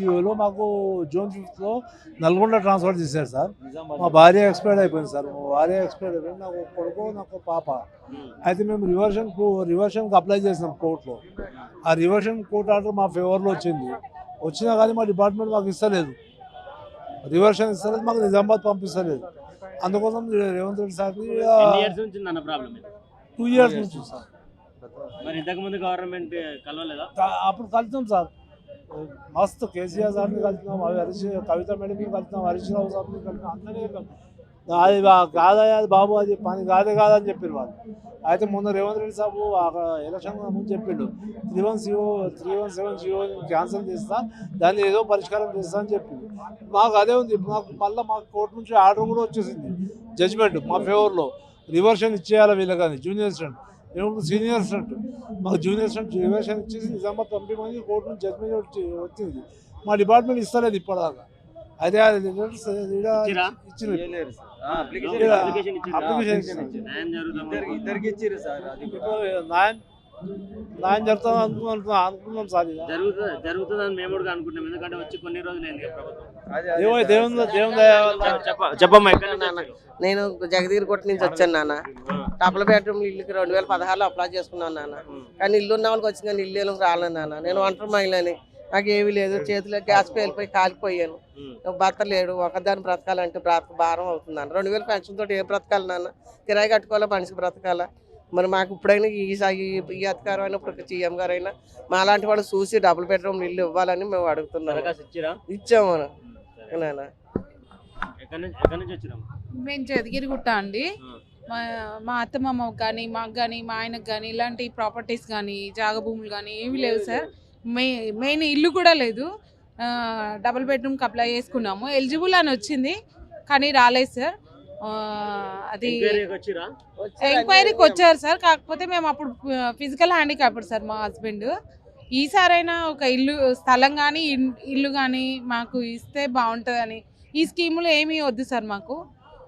జియోలో మాకు జూన్ ఫిఫ్త్లో నల్గొండ ట్రాన్స్ఫర్ చేశారు సార్. మా భార్య ఎక్స్పైర్డ్ అయిపోయింది సార్. మా భార్య ఎక్స్పైర్డ్ అయిపోయింది. నాకు కొడుకు నాకు పాప. అయితే మేము రివర్షన్ రివర్షన్కి అప్లై చేసినాం కోర్టులో. ఆ రివర్షన్ కోర్ట్ ఆర్డర్ మా ఫేవర్లో వచ్చింది. వచ్చినా కానీ మా డిపార్ట్మెంట్ మాకు ఇస్తలేదు. రివర్షన్ ఇస్తలేదు మాకు నిజామాబాద్ పంపిస్తలేదు. అందుకోసం రేవంత్ రెడ్డి ఇది? టూ ఇయర్స్ నుంచి సార్. మరి ఇంతకు ముందు గవర్నమెంట్ కలవలేదా? అప్పుడు కలిసాం సార్. మస్తు కేసీఆర్ సార్ని కలిసినాం అవి హరీష్ కవిత మేడంని కలిసినాం హరీష్ రావు సార్ని కలిసినాం అందరినీ అది బా- అది బాబు అది పని కాదే కాదని చెప్పారు వాళ్ళు. అయితే మొన్న రేవంత్ రెడ్డి సాబు అక్కడ ఎలక్షన్ ముందు చెప్పిండు three one CO three one seven GO cancel చేస్తా దాన్ని ఏదో పరిష్కారం చేస్తా అని చెప్పిండు మాకు అదే ఉంది మాకు మళ్ళీ మాకు కోర్టు నుంచి ఆర్డర్ కూడా వచ్చేసింది. జడ్జ్మెంట్ మా ఫేవర్లో రివర్షన్ ఇచ్చేయాలి వీళ్ళకని జూనియర్ స్టూడెంట్ మేము సీనియర్ స్టూడెంట్ మాకు జూనియర్ స్టూడెంట్ రివర్షన్ ఇచ్చేసి నిజామాబాద్ పంపించమని కోర్టు నుంచి జడ్జ్మెంట్ వచ్చి వచ్చింది. మా డిపార్ట్మెంట్ ఇస్తలేదు ఇప్పటిదాకా. అదే. న్యాయం ఇప్పుడు. న్యాయం జరుగుతుంది అనుకున్నాం అనుకున్నాం సార్. జరుగుతుంది జరుగుతుందని మేము కూడా అనుకుంటున్నాం. ఎందుకంటే వచ్చి కొన్ని రోజులు అయింది ప్రభుత్వం. చెప్పమ్మా? నేను జగదీర్కోట నుంచి వచ్చాను నాన్న. డబుల్ బెడ్రూమ్ ఇల్లుకి రెండు వేల పదహారులో అప్లై చేసుకున్నాను నాన్న. కానీ ఇల్లు ఉన్న వాళ్ళకి వచ్చింది కానీ ఇల్లు వాళ్ళకి రాలేదు నాన్న. నేను ఒంటరి మహిళని. నాకు ఏమీ లేదు. చేతిలో గ్యాస్ పేలిపోయి కాలిపోయాను. భర్త లేడు. ఒకదాన్ని బ్రతకాలంటే బ్రతక భారం అవుతుంది నాన్న. రెండు వేల పెన్షన్ తోటి ఏ బ్రతకాలి నాన్న? కిరాయి కట్టుకోవాలా? మనిషికి బ్రతకాలా? మరి మాకు ఇప్పుడైనా ఈ ఈ అధికారం అయినా ఇప్పుడు సీఎం గారు అయినా మా లాంటి వాళ్ళు చూసి డబుల్ బెడ్రూమ్ ఇల్లు ఇవ్వాలని మేము అడుగుతున్నాం. ఇచ్చాము. నాన్న. మేము చదిగిరిగుట్ట అండి. మా మా అత్తమామ కానీ మాకు కానీ మా ఆయనకు కానీ ఇలాంటి ప్రాపర్టీస్ కానీ జాగ భూములు కానీ ఏమీ లేవు సార్. మే మెయిన్ ఇల్లు కూడా లేదు. డబుల్ బెడ్రూమ్కి అప్లై చేసుకున్నాము. ఎలిజిబుల్ అని వచ్చింది కానీ రాలేదు సార్. అది ఎంక్వైరీకి వచ్చిరా? ఎంక్వైరీకి వచ్చారు సార్. కాకపోతే మేము అప్పుడు ఫిజికల్ హ్యాండిక్యాప్డ్ సార్ మా హస్బెండ్ ఈసారైనా ఒక ఇల్లు స్థలం కానీ ఇల్లు కానీ మాకు ఇస్తే బాగుంటుందని ఈ స్కీములు ఏమీ వద్దు సార్ మాకు.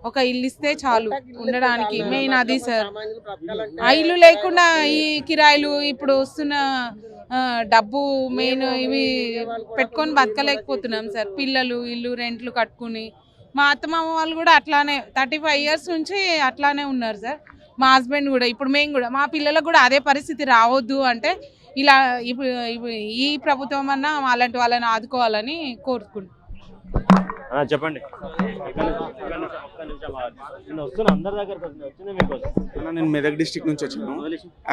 ఒక ఇల్లు ఇస్తే చాలు. ఉండడానికి మెయిన్ అది సార్. ఆ ఇల్లు లేకుండా ఈ కిరాయిలు ఇప్పుడు వస్తున్న డబ్బు మెయిన్ ఇవి పెట్టుకొని బతకలేకపోతున్నాం సార్. పిల్లలు ఇల్లు రెంట్లు కట్టుకుని. మా అత్తమామ వాళ్ళు కూడా అట్లానే థర్టీ ఫైవ్ ఇయర్స్ నుంచి అట్లానే ఉన్నారు సార్. మా హస్బెండ్ కూడా ఇప్పుడు మేము కూడా మా పిల్లలకు కూడా అదే పరిస్థితి రావద్దు అంటే ఇలా ఇప్పుడు ఈ ప్రభుత్వం అన్నా అలాంటి వాళ్ళని ఆదుకోవాలని కోరుకుంటున్నాం. చెప్పండి. నేను వస్తున్నా అందరి దగ్గరకు వస్తున్నా. వచ్చింది మీకోసం? అన్న, నేను మెదక్ డిస్టిక్ నుంచి వచ్చాను.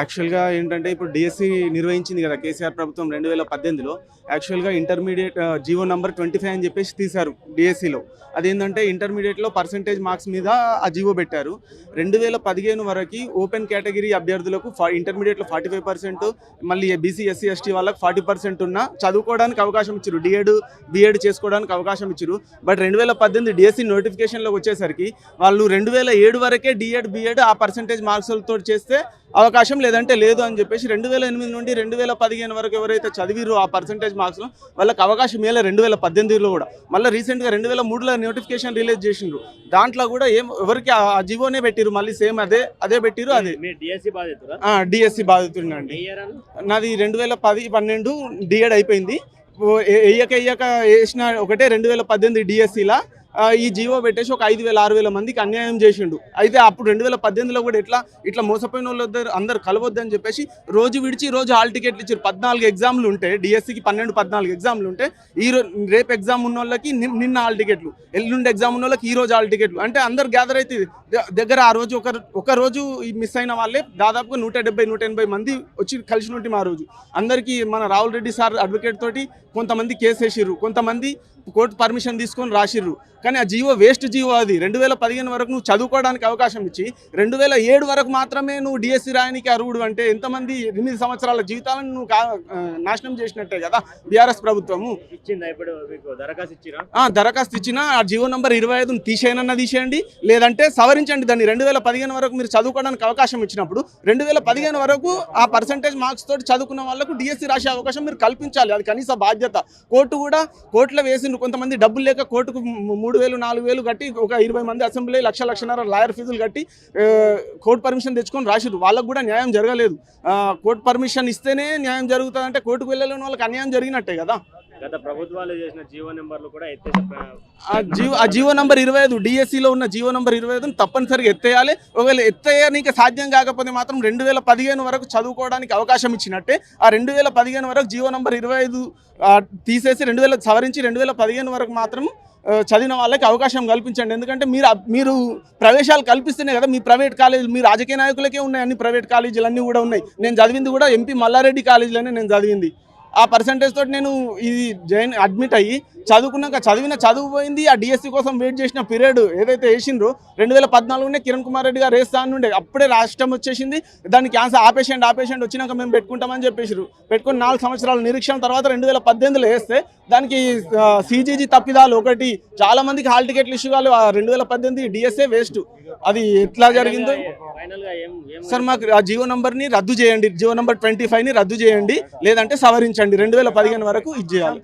యాక్చువల్గా ఏంటంటే ఇప్పుడు డిఎస్సి నిర్వహించింది కదా కేసీఆర్ ప్రభుత్వం రెండు వేల పద్దెనిమిదిలో యాక్చువల్గా intermediate GO number twenty five అని చెప్పేసి తీశారు డిఎస్సిలో అదేంటంటే ఇంటర్మీడియట్లో పర్సంటేజ్ మార్క్స్ మీద ఆ జీవో పెట్టారు. రెండు వేల పదిహేను వరకు ఓపెన్ కేటగిరీ అభ్యర్థులకు ఫా ఇంటర్మీడియట్లో ఫార్టీ ఫైవ్ పర్సెంట్ మళ్ళీ బీసీ ఎస్సీ ఎస్టీ వాళ్ళకి ఫార్టీ పర్సెంట్ ఉన్న చదువుకోవడానికి అవకాశం ఇచ్చారు. డిఎడ్ బిఎడ్ చేసుకోవడానికి అవకాశం ఇచ్చారు. బట్ రెండు వేల పద్దెనిమిది డిఎస్సి నోటిఫికేషన్లోకి వచ్చేసరికి వాళ్ళు రెండు వేల ఏడు వరకే డిఎడ్ బిఎడ్ ఆ పర్సంటేజ్ మార్క్స్లతో చేస్తే అవకాశం లేదంటే లేదు అని చెప్పేసి రెండు వేల ఎనిమిది నుండి రెండు వేల పదిహేను వరకు ఎవరైతే చదివిరో ఆ పర్సంటేజ్ మార్క్స్లో వాళ్ళకి అవకాశం ఇవ్వలే రెండు వేల పద్దెనిమిదిలో కూడా. మళ్ళీ రీసెంట్గా రెండు వేల మూడులో నోటిఫికేషన్ రిలీజ్ చేసిండ్రు. దాంట్లో కూడా ఏం ఎవరికి ఆ జీవోనే పెట్టిరు మళ్ళీ సేమ్ అదే అదే పెట్టిరు అదే. డిఎస్సి ఏ ఇయర్ అని నాది రెండు వేల పది పన్నెండు డిఎడ్ అయిపోయింది. ఎయ్యక ఎయ్యక వేసిన ఒకటే రెండు వేల పద్దెనిమిది డిఎస్సిలా ఈ జీవో పెట్టేసి ఒక ఐదు వేల ఆరు వేల మందికి అన్యాయం చేసిండు. అయితే అప్పుడు రెండు వేల పద్దెనిమిదిలో కూడా ఇట్లా ఇట్లా మోసపోయిన వాళ్ళు అందరు కలవద్దని చెప్పేసి రోజు విడిచి రోజు హాల్ టికెట్లు ఇచ్చారు పద్నాలుగు ఎగ్జామ్లు ఉంటే డిఎస్సికి పన్నెండు పద్నాలుగు ఎగ్జామ్లు ఉంటే ఈ రేపు ఎగ్జామ్ ఉన్న వాళ్ళకి నిన్న హాల్ టికెట్లు ఎల్లుండి ఎగ్జామ్ ఉన్న వాళ్ళకి ఈ రోజు హాల్ టికెట్లు. అంటే అందరు గ్యాదర్ అయితే దగ్గర ఆ రోజు ఒక ఒక రోజు ఈ మిస్ అయిన వాళ్ళే దాదాపుగా నూట డెబ్బై నూట ఎనభై మంది వచ్చి కలిసి ఉంటే మా రోజు. అందరికీ మన రాహుల్ రెడ్డి సార్ అడ్వకేట్ తోటి కొంతమంది కేసు వేసిర్రు. కొంతమంది కోర్టు పర్మిషన్ తీసుకొని రాసిర్రు. కానీ ఆ జీవో వేస్ట్ జీవో అది. రెండు వేల పదిహేను వరకు నువ్వు చదువుకోవడానికి అవకాశం ఇచ్చి రెండు వేల ఏడు వరకు మాత్రమే నువ్వు డిఎస్సి రాయనికి అర్హుడు అంటే ఎంతమంది ఎనిమిది సంవత్సరాల జీవితాలను నువ్వు నాశనం చేసినట్టే కదా బీఆర్ఎస్ ప్రభుత్వము. దరఖాస్తు ఇచ్చిన ఆ జీవో నంబర్ ఇరవై ఐదును తీసేయనన్నా తీసేయండి. లేదంటే సవరించండి దాన్ని. రెండు వేల పదిహేను వరకు మీరు చదువుకోవడానికి అవకాశం ఇచ్చినప్పుడు రెండు వేల పదిహేను వరకు ఆ పర్సంటేజ్ మార్క్స్ తోటి చదువుకున్న వాళ్ళకు డిఎస్సి రాసే అవకాశం మీరు కల్పించాలి. అది కనీస బాధ్యత. కోర్టు కూడా కోర్టులో వేసిండ్రు కొంతమంది డబ్బులు లేక కోర్టుకు మూడు వేలు నాలుగు వేలు కట్టి ఒక ఇరవై మంది అసెంబ్లీ లక్ష లక్షన్నర లాయర్ ఫీజులు కట్టి కోర్టు పర్మిషన్ తెచ్చుకొని రాసిరు వాళ్ళకు కూడా న్యాయం జరగలేదు. ఆ, కోర్టు పర్మిషన్ ఇస్తేనే న్యాయం జరుగుతుందంటే కోర్టుకు వెళ్ళలేని వాళ్ళకి అన్యాయం జరిగినట్టే కదా. గత ప్రభుత్వాలు చేసిన జీవో నెంబర్లు కూడా ఆ జీవో ఆ జీవో నంబర్ ఇరవై ఐదు డిఎస్సిలో ఉన్న జీవో నంబర్ ఇరవై ఐదు తప్పనిసరిగా ఎత్తేయాలి. ఒకవేళ ఎత్తేయడానికి సాధ్యం కాకపోతే మాత్రం రెండు వేల పదిహేను వరకు చదువుకోవడానికి అవకాశం ఇచ్చినట్టే ఆ రెండు వేల పదిహేను వరకు జీవో నంబర్ ఇరవై ఐదు తీసేసి రెండు వేల సవరించి రెండు వేల పదిహేను వరకు మాత్రం చదివిన వాళ్ళకి అవకాశం కల్పించండి. ఎందుకంటే మీరు మీరు ప్రవేశాలు కల్పిస్తేనే కదా మీ ప్రైవేట్ కాలేజీలు మీ రాజకీయ నాయకులకే ఉన్నాయి అన్ని ప్రైవేట్ కాలేజీలు అన్నీ కూడా ఉన్నాయి. నేను చదివింది కూడా ఎంపీ మల్లారెడ్డి కాలేజీలోనే నేను చదివింది. ఆ పర్సంటేజ్ తోటి నేను ఇది జైన్ అడ్మిట్ అయ్యి చదువుకున్నాక చదివిన చదువు పోయింది. ఆ డిఎస్సి కోసం వెయిట్ చేసిన పీరియడ్ ఏదైతే వేసిండ్రో రెండు వేల పద్నాలుగునే కిరణ్ కుమార్ రెడ్డి గారు వేస్తా అని ఉండే. అప్పుడే రాష్ట్రం వచ్చేసింది. దాన్ని క్యాన్సర్ ఆపేషండి ఆపేషండి వచ్చినాక మేము పెట్టుకుంటామని చెప్పేసారు పెట్టుకుని నాలుగు సంవత్సరాల నిరీక్షణ తర్వాత రెండు వేల పద్దెనిమిదిలో వేస్తే దానికి సిజీజీ తప్పిదాలు ఒకటి. చాలా మందికి హాల్ టికెట్లు ఇష్యూ కాదు రెండు వేల పద్దెనిమిది డిఎస్ఏ వేస్ట్. అది ఎట్లా జరిగిందో? సార్ మాకు ఆ జియో నంబర్ని రద్దు చేయండి. జియో నంబర్ ట్వంటీ ఫైవ్ని రద్దు చేయండి. లేదంటే సవరించండి. రెండు వేల పదిహేను వరకు ఇది చేయాలి